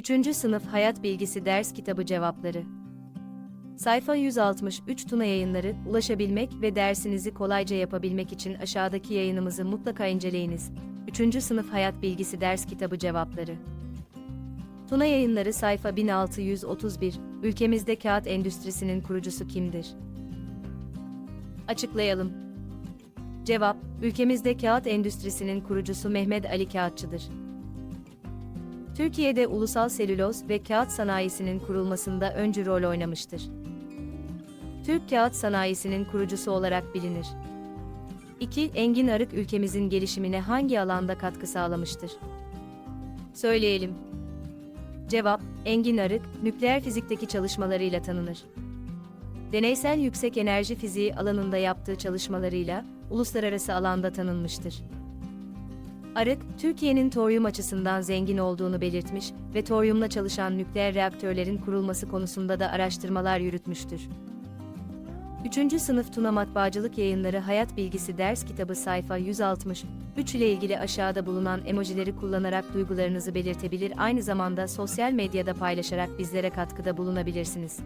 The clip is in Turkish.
3. Sınıf Hayat Bilgisi Ders Kitabı Cevapları Sayfa 163 Tuna Yayınları, ulaşabilmek ve dersinizi kolayca yapabilmek için aşağıdaki yayınımızı mutlaka inceleyiniz. 3. Sınıf Hayat Bilgisi Ders Kitabı Cevapları Tuna Yayınları sayfa 1631, ülkemizde kağıt endüstrisinin kurucusu kimdir? Açıklayalım. Cevap, ülkemizde kağıt endüstrisinin kurucusu Mehmet Ali Kağıtçı'dır. Türkiye'de ulusal selüloz ve kağıt sanayisinin kurulmasında öncü rol oynamıştır. Türk kağıt sanayisinin kurucusu olarak bilinir. 2. Engin Arık ülkemizin gelişimine hangi alanda katkı sağlamıştır? Söyleyelim. Cevap, Engin Arık, nükleer fizikteki çalışmalarıyla tanınır. Deneysel yüksek enerji fiziği alanında yaptığı çalışmalarıyla uluslararası alanda tanınmıştır. Arık, Türkiye'nin toryum açısından zengin olduğunu belirtmiş ve toryumla çalışan nükleer reaktörlerin kurulması konusunda da araştırmalar yürütmüştür. 3. Sınıf Tuna Matbaacılık Yayınları Hayat Bilgisi Ders Kitabı sayfa 160, 3 ile ilgili aşağıda bulunan emojileri kullanarak duygularınızı belirtebilir aynı zamanda sosyal medyada paylaşarak bizlere katkıda bulunabilirsiniz.